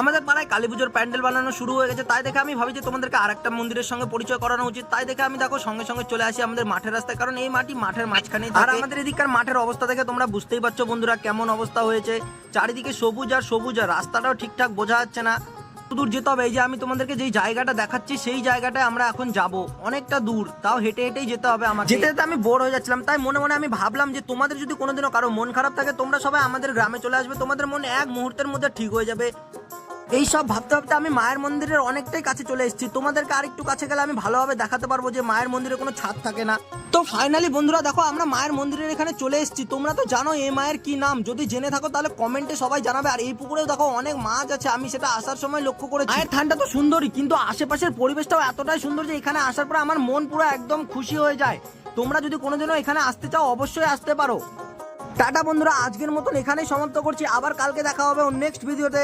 আমাদের পাড়ায় কালী পুজোর প্যান্ডেল বানানো শুরু হয়ে গেছে। তাই দেখে আমি ভাবি যে তোমাদেরকে আরেকটা মন্দিরের সঙ্গে পরিচয় করানো উচিত। তাই দেখে আমি দেখো সঙ্গে সঙ্গে চলে আসি আমাদের মাঠের রাস্তায়। কারণ এই মাটি মাঠের মাঝখানে আর আমাদের এদিককার মাঠের অবস্থা দেখে তোমরা বুঝতেই পারছ বন্ধুরা কেমন অবস্থা হয়েছে। চারিদিকে সবুজ আর সবুজ আর রাস্তাটাও ঠিকঠাক বোঝা যাচ্ছে না। দূর যেতে হবে। এই যে আমি তোমাদেরকে যেই জায়গাটা দেখাচ্ছি সেই জায়গাটায় আমরা এখন যাব। অনেকটা দূর। তাও হেঁটে হেঁটেই যেতে হবে আমাকে। যেতে যেতে আমি বোর হয়ে যাচ্ছিলাম। তাই মনে মনে আমি ভাবলাম যে তোমাদের যদি কোনোদিনও কারও মন খারাপ থাকে তোমরা সবাই আমাদের গ্রামে চলে আসবে। তোমাদের মন এক মুহূর্তের মধ্যে ঠিক হয়ে যাবে। এই সব ভাবতে ভাবতে আমি মায়ের মন্দিরের অনেকটাই কাছে চলে এসেছি। তোমাদেরকে আরেকটু কাছে গেলে আমি ভালোভাবে দেখাতে পারব যে মায়ের মন্দিরে কোনো ছাদ থাকে না। তো ফাইনালি বন্ধুরা দেখো, আমরা মায়ের মন্দিরের এখানে চলে এসেছি। তোমরা তো জানো এই মায়ের কি নাম। যদি জেনে থাকো তাহলে কমেন্টে সবাই জানাবে। আর এই পুকুরেও দেখো অনেক মাছ আছে, আমি সেটা আসার সময় লক্ষ্য করে মায়ের থানটা তো সুন্দরই, কিন্তু আশেপাশের পরিবেশটাও এতটাই সুন্দর যে এখানে আসার পর আমার মন পুরো একদম খুশি হয়ে যায়। তোমরা যদি কোনোদিনও এখানে আসতে চাও, অবশ্যই আসতে পারো। টাটা বন্ধুরা, আজকের মতন এখানেই সমাপ্ত করছি। আবার কালকে দেখা হবে নেক্সট ভিডিওতে